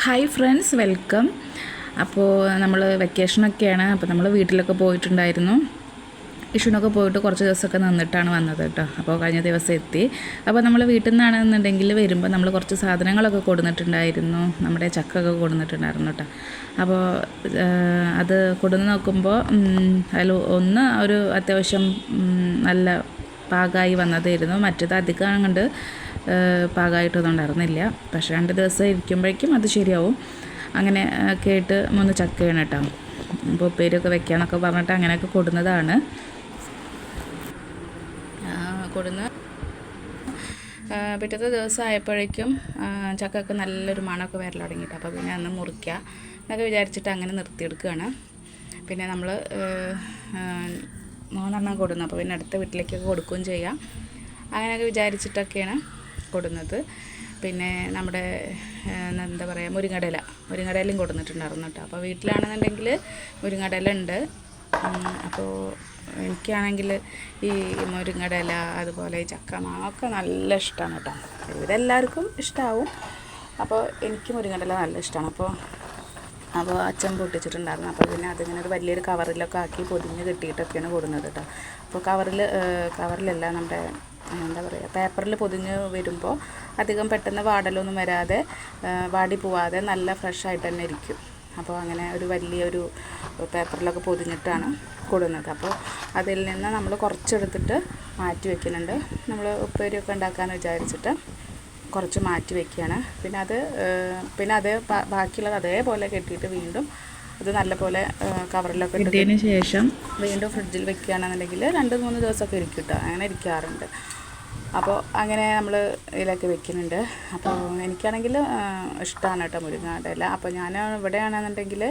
Hi friends welcome അപ്പോൾ നമ്മൾ വെക്കേഷനൊക്കെയാണ് അപ്പോൾ നമ്മൾ വീട്ടിലൊക്കെ പോയിട്ടുണ്ടായിരുന്നു. ഇഷുനൊക്കെ പോയിട്ട് കുറച്ച് ദിവസമൊക്കെ നിന്നിട്ടാണ് വന്നത് കേട്ടോ. അപ്പോൾ കഴിഞ്ഞ ദിവസം എത്തി. അപ്പോൾ നമ്മൾ വീട്ടിൽ നിന്നാണെന്നുണ്ടെങ്കിൽ വരുമ്പോൾ നമ്മൾ കുറച്ച് സാധനങ്ങളൊക്കെ കൊടുത്തിട്ടുണ്ടായിരുന്നു നമ്മുടെ ചക്കൊക്കെ കൊടുത്തിട്ടുണ്ടായിരുന്നു കേട്ടോ. അപ്പോൾ അത് കൊടുന്ന് നോക്കുമ്പോൾ അതിൽ ഒന്ന് ഒരു അത്യാവശ്യം നല്ല പാകമായി വന്നതായിരുന്നു. മറ്റേത് അധികം അങ്ങോട്ട് പാകമായിട്ടൊന്നും ഉണ്ടായിരുന്നില്ല പക്ഷേ രണ്ട് ദിവസം ഇരിക്കുമ്പോഴേക്കും അത് ശരിയാവും. അങ്ങനെ കേട്ട് മൂന്ന് ചക്കയാണ് കേട്ടോ. അപ്പോൾ ഉപ്പേരിയൊക്കെ വെക്കാന്നൊക്കെ പറഞ്ഞിട്ട് അങ്ങനെയൊക്കെ കൊടുന്നതാണ്. കൊടുന്ന്. പിറ്റത്തെ ദിവസം ആയപ്പോഴേക്കും ചക്കൊക്കെ നല്ലൊരു മണമൊക്കെ വരൽ തുടങ്ങിയിട്ട്. അപ്പോൾ പിന്നെ അന്ന് മുറിക്കുക എന്നൊക്കെ വിചാരിച്ചിട്ട് അങ്ങനെ നിർത്തിയെടുക്കുകയാണ്. പിന്നെ നമ്മൾ മൂന്നെണ്ണം കൊടുന്നു. അപ്പോൾ പിന്നെ അടുത്ത വീട്ടിലേക്കൊക്കെ കൊടുക്കുകയും ചെയ്യാം. അങ്ങനെയൊക്കെ വിചാരിച്ചിട്ടൊക്കെയാണ്. കൊടുന്നത്. പിന്നെ നമ്മുടെ എന്താ പറയുക മുരിങ്ങടല. മുരിങ്ങടലയും കൊടുത്തിട്ടുണ്ടായിരുന്നു കേട്ടോ. അപ്പോൾ വീട്ടിലാണെന്നുണ്ടെങ്കിൽ മുരിങ്ങടല ഉണ്ട്. അപ്പോൾ എനിക്കാണെങ്കിൽ ഈ മുരിങ്ങടല അതുപോലെ ചക്ക മാവൊക്കെ നല്ല ഇഷ്ടമാണ് കേട്ടോ. ഇവരെല്ലാവർക്കും ഇഷ്ടമാവും അപ്പോൾ എനിക്ക് മുരിങ്ങടല നല്ല ഇഷ്ടമാണ്. അപ്പോൾ അപ്പോൾ അച്ഛൻ പൊട്ടിച്ചിട്ടുണ്ടായിരുന്നു. അപ്പോൾ പിന്നെ അതിങ്ങനെ ഒരു വലിയൊരു കവറിലൊക്കെ ആക്കി പൊതിഞ്ഞ് കെട്ടിയിട്ടൊക്കെയാണ് കൊടുക്കുന്നത് കേട്ടോ. അപ്പോൾ കവറിൽ കവറിലല്ല നമ്മുടെ എന്താ പറയുക പേപ്പറിൽ പൊതിഞ്ഞ് വരുമ്പോൾ അധികം പെട്ടെന്ന് വാടലൊന്നും വരാതെ വാടി പോവാതെ നല്ല ഫ്രഷ് ആയിട്ട് തന്നെ ഇരിക്കും. അപ്പോൾ അങ്ങനെ ഒരു വലിയൊരു പേപ്പറിലൊക്കെ പൊതിഞ്ഞിട്ടാണ് കൊടുക്കുന്നത് അപ്പോൾ അതിൽ നിന്ന് നമ്മൾ കുറച്ചെടുത്തിട്ട് മാറ്റി വെക്കുന്നുണ്ട്. നമ്മൾ ഉപ്പേരിയൊക്കെ ഉണ്ടാക്കാമെന്ന് വിചാരിച്ചിട്ട് കുറച്ച് മാറ്റി വെക്കുകയാണ്. പിന്നെ അത് പിന്നെ അത് ബാക്കിയുള്ളത് അതേപോലെ കെട്ടിയിട്ട് വീണ്ടും അത് നല്ലപോലെ കവറിലൊക്കെ ഇട്ടതിന് ശേഷം വീണ്ടും ഫ്രിഡ്ജിൽ വെക്കുകയാണെന്നുണ്ടെങ്കിൽ രണ്ട് മൂന്ന് ദിവസമൊക്കെ ഇരിക്കും കേട്ടോ. അങ്ങനെ ഇരിക്കാറുണ്ട്. അപ്പോൾ അങ്ങനെ നമ്മൾ ഇതിലൊക്കെ വെക്കുന്നുണ്ട്. അപ്പോൾ എനിക്കാണെങ്കിൽ ഇഷ്ടമാണ് കേട്ടോ മുരിങ്ങാടല അപ്പോൾ ഞാൻ ഇവിടെയാണെന്നുണ്ടെങ്കിൽ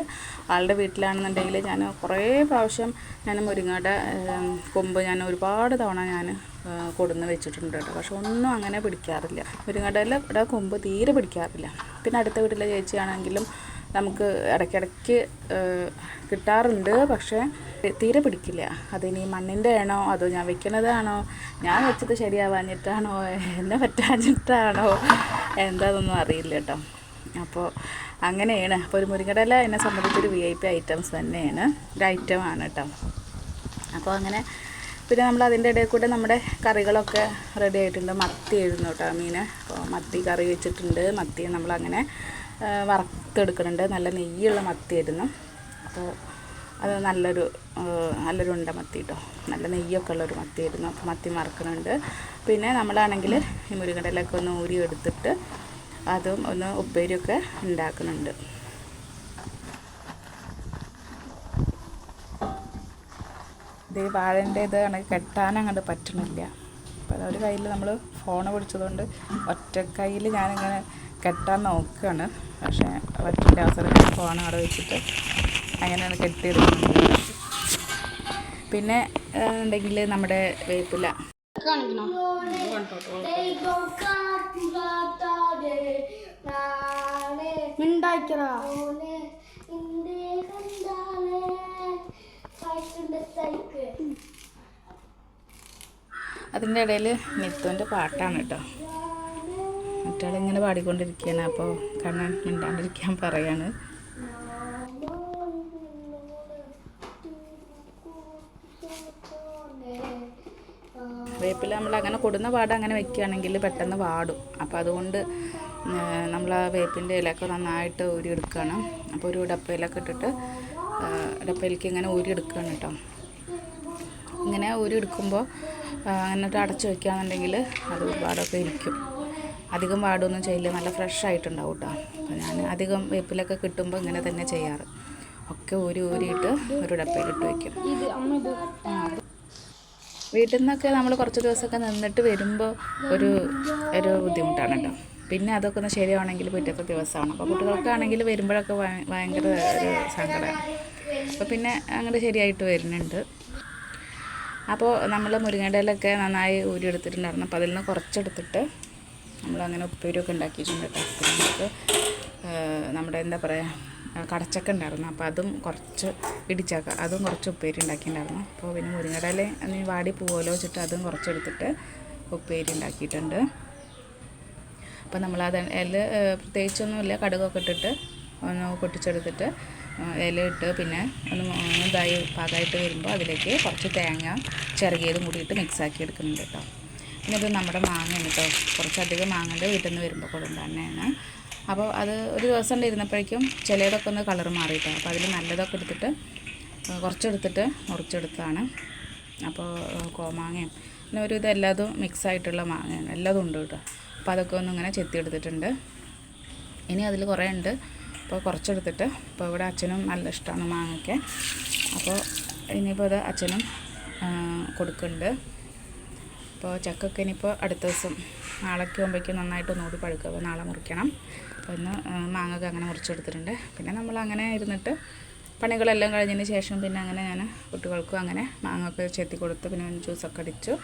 ആളുടെ വീട്ടിലാണെന്നുണ്ടെങ്കിൽ ഞാൻ കുറേ പ്രാവശ്യം ഞാൻ മുരിങ്ങാട കൊമ്പ് ഞാൻ ഒരുപാട് തവണ ഞാൻ കൊടുന്ന് വെച്ചിട്ടുണ്ട് കേട്ടോ. പക്ഷെ ഒന്നും അങ്ങനെ പിടിക്കാറില്ല. മുരിങ്ങാടല ഇവിടെ കൊമ്പ് തീരെ പിടിക്കാറില്ല. പിന്നെ അടുത്ത വീട്ടിലെ ചേച്ചിയാണെങ്കിലും നമുക്ക് ഇടയ്ക്കിടയ്ക്ക് കിട്ടാറുണ്ട്. പക്ഷേ തീരെ പിടിക്കില്ല. അതിനി മണ്ണിന്റെ ആണോ? അതോ ഞാൻ വെക്കുന്നതാണോ ഞാൻ വെച്ചത് ശരിയാവാഞ്ഞിട്ടാണോ? എന്നെ പറ്റാഞ്ഞിട്ടാണോ? എന്താണെന്നൊന്നും അറിയില്ല കേട്ടോ. അപ്പോൾ അങ്ങനെയാണ്. അപ്പോൾ ഒരു മുരിങ്ങടല എന്നെ സംബന്ധിച്ചൊരു വി ഐ പി ഐറ്റംസ് തന്നെയാണ്. ഒരു ഐറ്റമാണ് കേട്ടോ. അപ്പോൾ അങ്ങനെ പിന്നെ നമ്മൾ അതിന്റെ ഇടയിൽ കൂടെ നമ്മുടെ കറികളൊക്കെ റെഡി ആയിട്ടുണ്ട്. മത്തി എഴുതുന്നു കേട്ടോ മീൻ അപ്പോൾ മത്തി കറി വെച്ചിട്ടുണ്ട്. മത്തി നമ്മളങ്ങനെ വറുത്തെടുക്കുന്നുണ്ട്. നല്ല നെയ്യുള്ള മത്തിയായിരുന്നു. അപ്പോൾ അത് നല്ലൊരു നല്ലൊരു ഉണ്ട മത്തി കേട്ടോ നല്ല നെയ്യൊക്കെ ഉള്ളൊരു മത്തിയായിരുന്നു. അപ്പോൾ മത്തി മറക്കുന്നുണ്ട്. പിന്നെ നമ്മളാണെങ്കിൽ ഈ മുരുകടലൊക്കെ ഒന്ന് ഊരി എടുത്തിട്ട് അതും ഒന്ന് ഉപ്പേരിയൊക്കെ ഉണ്ടാക്കുന്നുണ്ട്. ഇത് വാഴന്റെ ഇതാണ് കെട്ടാൻ അങ്ങോട്ട് പറ്റണില്ല. അപ്പോൾ ഒരു കയ്യിൽ നമ്മൾ ഫോൺ പിടിച്ചതുകൊണ്ട് ഒറ്റ ഞാനിങ്ങനെ കെട്ടാൻ നോക്കുകയാണ് പക്ഷേ പറ്റില്ല. അവസരം ഫോൺ അവിടെ വെച്ചിട്ട്. അങ്ങനെയാണ് കെട്ടിയെടുക്കുന്നത്. പിന്നെ ഉണ്ടെങ്കിൽ നമ്മുടെ വേപ്പില. അതിന്റെ ഇടയിൽ നിത്തുവിന്റെ പാട്ടാണ് കേട്ടോ. മറ്റാളിങ്ങനെ പാടിക്കൊണ്ടിരിക്കുകയാണ്. അപ്പോൾ കണ്ണൻ മിണ്ടാണ്ടിരിക്കാൻ പറയാണ്. വേപ്പില നമ്മൾ അങ്ങനെ കൊടുന്ന പാട് അങ്ങനെ വെക്കുകയാണെങ്കിൽ പെട്ടെന്ന് വാടും അപ്പോൾ അതുകൊണ്ട് നമ്മൾ ആ വേപ്പിന്റെ ഇലയൊക്കെ നന്നായിട്ട് ഊരിയെടുക്കുകയാണ്. അപ്പോൾ ഒരു ഡപ്പയിലൊക്കെ ഇട്ടിട്ട് ഡപ്പയിലേക്ക് ഇങ്ങനെ ഊരിയെടുക്കുകയാണ് കേട്ടോ. ഇങ്ങനെ ഊരി എടുക്കുമ്പോൾ എന്നിട്ട് അടച്ചു വയ്ക്കുകയാണെന്നുണ്ടെങ്കിൽ അത് ഒരുപാടൊക്കെ ഇരിക്കും. അധികം വാടൊന്നും ചെയ്യില്ല. നല്ല ഫ്രഷ് ആയിട്ടുണ്ടാവും കേട്ടോ അപ്പോൾ ഞാൻ അധികം വേപ്പിലൊക്കെ കിട്ടുമ്പോൾ ഇങ്ങനെ തന്നെ ചെയ്യാറ്. ഒക്കെ ഊരി ഊരിയിട്ട് ഒരു ഡപ്പയിലിട്ട് വയ്ക്കും വീട്ടിൽ നിന്നൊക്കെ നമ്മൾ കുറച്ച് ദിവസമൊക്കെ നിന്നിട്ട് വരുമ്പോൾ ഒരു ഒരു ബുദ്ധിമുട്ടാണ് കേട്ടോ പിന്നെ അതൊക്കെ ഒന്ന് ശരിയാവണമെങ്കിൽ പിറ്റത്തെ ദിവസമാണ്. അപ്പോൾ കുട്ടികൾക്കാണെങ്കിൽ വരുമ്പോഴൊക്കെ ഭയ- ഭയങ്കര ഒരു സങ്കടമാണ് അപ്പോൾ പിന്നെ അങ്ങോട്ട് ശരിയായിട്ട് വരുന്നുണ്ട്. അപ്പോൾ നമ്മൾ മുരിങ്ങടയിലൊക്കെ നന്നായി ഊരിയെടുത്തിട്ടുണ്ടായിരുന്നു. അപ്പോൾ അതിൽ നിന്ന് കുറച്ചെടുത്തിട്ട് നമ്മളങ്ങനെ ഉപ്പേരിയൊക്കെ ഉണ്ടാക്കിയിട്ടുണ്ട് കേട്ടോ. നമുക്ക് നമ്മുടെ എന്താ പറയുക കടച്ചക്ക ഉണ്ടായിരുന്നു. അപ്പോൾ അതും കുറച്ച് ഇടിച്ചക്ക അതും കുറച്ച് ഉപ്പേരി ഉണ്ടാക്കിയിട്ടുണ്ടായിരുന്നു. അപ്പോൾ പിന്നെ മുരിങ്ങടല അന്ന് വാടി പോവുമല്ലോ വെച്ചിട്ട് അതും കുറച്ചെടുത്തിട്ട് ഉപ്പേരി ഉണ്ടാക്കിയിട്ടുണ്ട്. അപ്പോൾ നമ്മൾ അത് അതിൽ പ്രത്യേകിച്ചൊന്നുമില്ല കടുകൊക്കെ ഇട്ടിട്ട് ഒന്ന് പൊട്ടിച്ചെടുത്തിട്ട് ഇലയിട്ട് പിന്നെ ഒന്ന് ഇതായി പാകമായിട്ട് വരുമ്പോൾ അതിലേക്ക് കുറച്ച് തേങ്ങ ചിറകിയതും കൂടിയിട്ട് മിക്സാക്കി എടുക്കുന്നുണ്ട് കേട്ടോ. ഇത് നമ്മുടെ മാങ്ങയാണ് കേട്ടോ. കുറച്ചധികം മാങ്ങന്റെ വീട്ടിൽ നിന്ന് വരുമ്പോൾ തന്നെയാണ്. അപ്പോൾ അത് ഒരു ദിവസം ഇരുന്നപ്പോഴേക്കും ചിലതൊക്കെ ഒന്ന് കളർ മാറിയിട്ടോ. അപ്പോൾ അതിൽ നല്ലതൊക്കെ എടുത്തിട്ട് കുറച്ചെടുത്തിട്ട് മുറിച്ചെടുത്താണ് അപ്പോൾ കോമാങ്ങയും പിന്നെ ഒരു ഇത് എല്ലാതും മിക്സ് ആയിട്ടുള്ള മാങ്ങയാണ്. എല്ലാതും ഉണ്ട് കേട്ടോ. അപ്പോൾ അതൊക്കെ ഒന്ന് ഇങ്ങനെ ചെത്തിയെടുത്തിട്ടുണ്ട്. ഇനി അതിൽ കുറേ ഉണ്ട്. അപ്പോൾ കുറച്ചെടുത്തിട്ട് ഇപ്പോൾ ഇവിടെ അച്ഛനും നല്ല ഇഷ്ടമാണ് മാങ്ങയ്ക്ക്. അപ്പോൾ ഇനിയിപ്പോൾ അത് അച്ഛനും കൊടുക്കുന്നുണ്ട്. അപ്പോൾ ചക്കൊക്കെ ഇനിയിപ്പോൾ അടുത്ത ദിവസം നാളേക്ക് ആകുമ്പോഴേക്കും നന്നായിട്ട് ഒന്നുകൂടി പഴുക്കുക. അപ്പോൾ നാളെ മുറിക്കണം. അപ്പോൾ ഇന്ന് മാങ്ങൊക്കെ അങ്ങനെ മുറിച്ചെടുത്തിട്ടുണ്ട്. പിന്നെ നമ്മൾ അങ്ങനെ ഇരുന്നിട്ട് പണികളെല്ലാം കഴിഞ്ഞതിന് ശേഷം പിന്നെ അങ്ങനെ ഞാൻ കുട്ടികൾക്കും അങ്ങനെ മാങ്ങൊക്കെ ചെത്തി കൊടുത്തു. പിന്നെ ജ്യൂസൊക്കെ അടിച്ചു.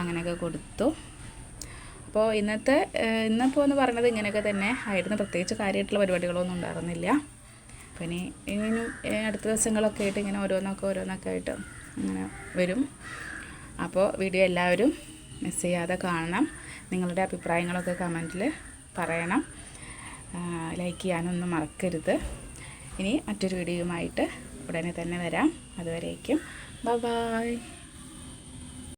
അങ്ങനെയൊക്കെ കൊടുത്തു. അപ്പോൾ ഇന്നത്തെ ഇന്നിപ്പോൾ എന്ന് പറയുന്നത് ഇങ്ങനെയൊക്കെ തന്നെ ആയിരുന്നു. പ്രത്യേകിച്ച് കാര്യമായിട്ടുള്ള പരിപാടികളൊന്നും ഉണ്ടായിരുന്നില്ല. അപ്പോൾ ഇനി ഇനി അടുത്ത ദിവസങ്ങളൊക്കെ ആയിട്ട് ഇങ്ങനെ ഓരോന്നൊക്കെ ഓരോന്നൊക്കെ ആയിട്ട് അങ്ങനെ വരും. അപ്പോൾ വീഡിയോ എല്ലാവരും മിസ് ചെയ്യാതെ കാണണം. നിങ്ങളുടെ അഭിപ്രായങ്ങളൊക്കെ കമന്റിൽ പറയണം. ലൈക്ക് ചെയ്യാനൊന്നും മറക്കരുത്. ഇനി മറ്റൊരു വീഡിയോയുമായിട്ട് ഉടനെ തന്നെ വരാം. അതുവരേക്കും. ബൈ